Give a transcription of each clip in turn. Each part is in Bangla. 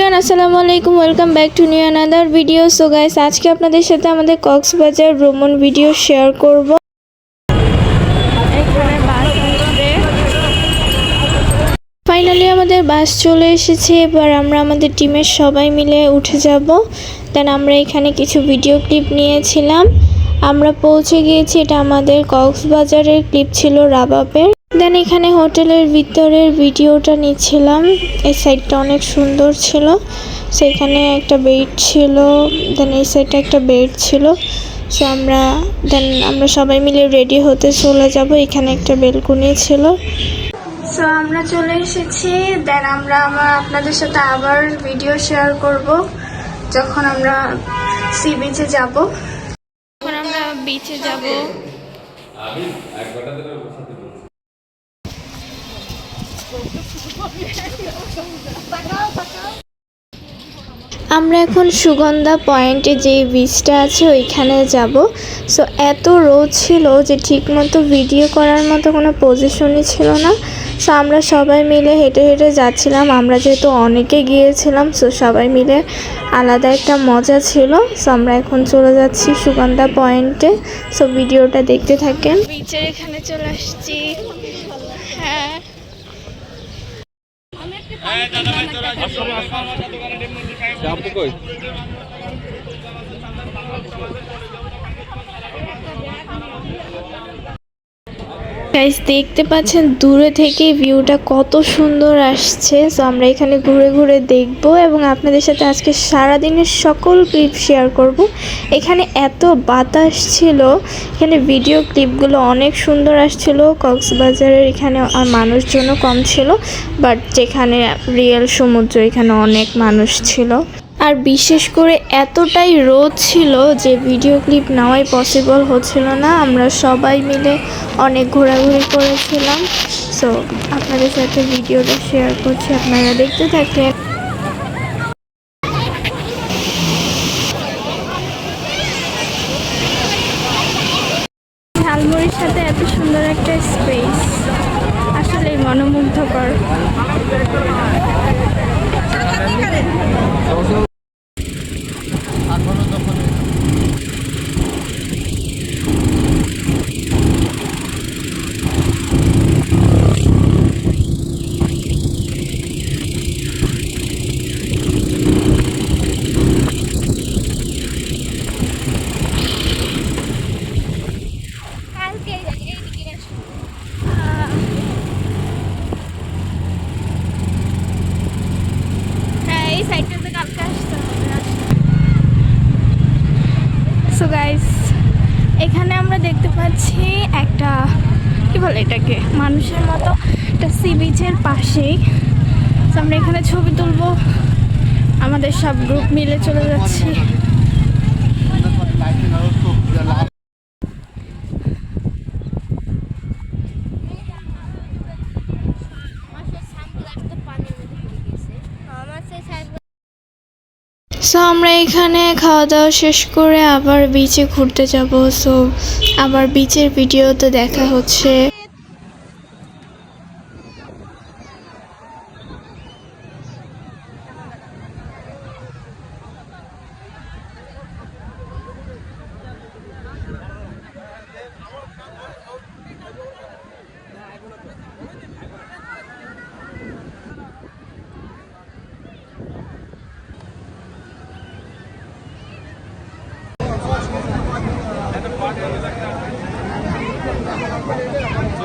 এভরিওয়ান আসসালামু আলাইকুম welcome back to new another video so guys আজকে আপনাদের সাথে আমাদের কক্সবাজার ভ্রমণ ভিডিও শেয়ার করব। ফাইনালি আমাদের বাস চলে এসেছে। এবার আমরা আমাদের টিমের সবাই মিলে উঠে যাব। দেন আমরা এখানে কিছু ভিডিও ক্লিপ নিয়েছিলাম। আমরা পৌঁছে গিয়েছি এটা আমাদের কক্সবাজারের ক্লিপ ছিল রাবাবের। দেন এখানে হোটেলের ভিতরের ভিডিওটা নিচ্ছিলাম। এই সাইডটা অনেক সুন্দর ছিল। সেখানে একটা বেড ছিল দেন এই সাইডটা একটা বেড ছিল। সো আমরা দেন আমরা সবাই মিলে রেডি হতে চলে যাব। এখানে একটা বেলকুনি ছিল। সো আমরা চলে এসেছি। দেন আমরা, আমার আপনাদের সাথে আবার ভিডিও শেয়ার করব যখন আমরা সি বিচে যাব। এখন আমরা বিচে যাব। আমরা এখন সুগন্ধা পয়েন্টে যে বিচটা আছে, ওইখানে যাব। সো এত রোদ ছিল যে ঠিকমতো ভিডিও করার মতো কোনো পজিশনই ছিল না। সো আমরা সবাই মিলে হেঁটে হেঁটে যাচ্ছিলাম। আমরা যেহেতু অনেকে গিয়েছিলাম সো সবাই মিলে আলাদা একটা মজা ছিল। সো আমরা এখন চলে যাচ্ছি সুগন্ধা পয়েন্টে। সো ভিডিওটা দেখতে থাকেন। বিচের এখানে চলে আসছি। হ্যাঁ। আপনি কই? গাইস দেখতে পাচ্ছেন দূরে থেকে ভিউটা কত সুন্দর আসছে। সো আমরা এখানে ঘুরে ঘুরে দেখব এবং আপনাদের সাথে আজকে সারা দিনের সকল ক্লিপ শেয়ার করব। এখানে এত বাতাস ছিল, এখানে ভিডিও ক্লিপগুলো অনেক সুন্দর আসছিল। কক্সবাজারের এখানে আর মানুষজনও কম ছিল বাট যেখানে রিয়েল সমুদ্র, এখানে অনেক মানুষ ছিল। আর বিশেষ করে এতটাই রোদ ছিল যে ভিডিও ক্লিপ নেওয়াই পসিবল হচ্ছিল না। আমরা সবাই মিলে অনেক ঘোরাঘুরি করেছিলাম। সো আপনাদের সাথে ভিডিওটা শেয়ার করছি। আপনারা দেখতে থাকেন। ঝালমুড়ির সাথে এত সুন্দর একটা স্পেস আসলেই মনোমুগ্ধকর হ্যাঁ এই সাইডটাতে কালকে আসতে হবে সো গাইস এখানে আমরা দেখতে পাচ্ছি একটা, কি বলে এটাকে? মানুষের মতো একটা সি বিচের পাশেই। আমরা এখানে ছবি তুলবো। আমাদের সব গ্রুপ মিলে চলে যাচ্ছি। সো আমরা এখানে খাওয়া দাওয়া শেষ করে আবার বিচে ঘুরতে যাব। সো আবার বিচের ভিডিও তো দেখা হচ্ছে।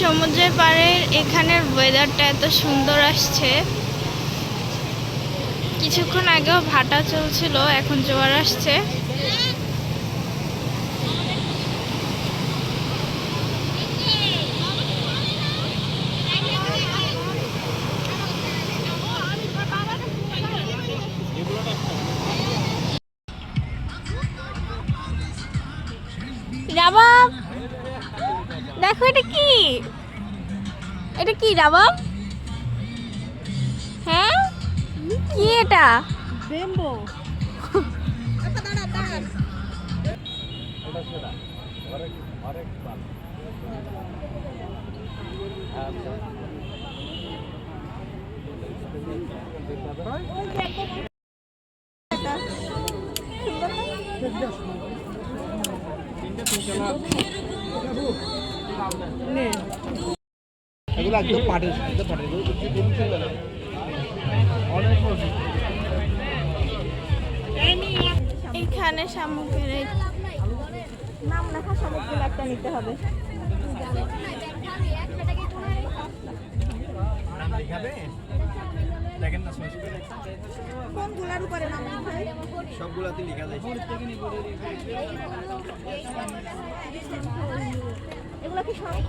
সমুদ্রের পাড়ে এখানের ওয়েদারটা এত সুন্দর আসছে। কিছুক্ষণ আগেও ভাটা চলছিল, এখন জোয়ার আসছে। রাবাব! দেখো এটা কি? এটা কি রাবাব হ্যাঁ? কি এটা? এগুলো একদম পাটের পাটের। এখানে শামুকের নাম লেখা শামুকগুলো একটা নিতে হবে। সবগুলাতে লেখা যায়। এগুলো কি শঙ্খ?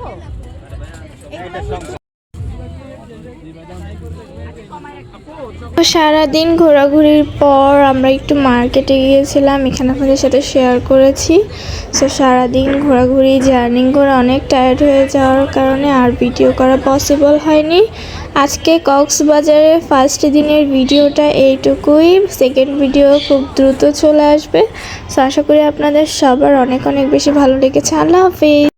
সারাদিন ঘোরাঘুরির পর আমরা একটু মার্কেটে গিয়েছিলাম এখানে আপনাদের সাথে শেয়ার করেছি। সো সারাদিন ঘোরাঘুরি জার্নি করে অনেক টায়ার্ড হয়ে যাওয়ার কারণে আর ভিডিও করা পসিবল হয়নি। আজকে কক্সবাজারে ফার্স্ট দিনের ভিডিওটা এইটুকুই। সেকেন্ড ভিডিও খুব দ্রুত চলে আসবে। সো আশা করি আপনাদের সবার অনেক অনেক বেশি ভালো লেগেছে। আল্লাহ হাফিজ।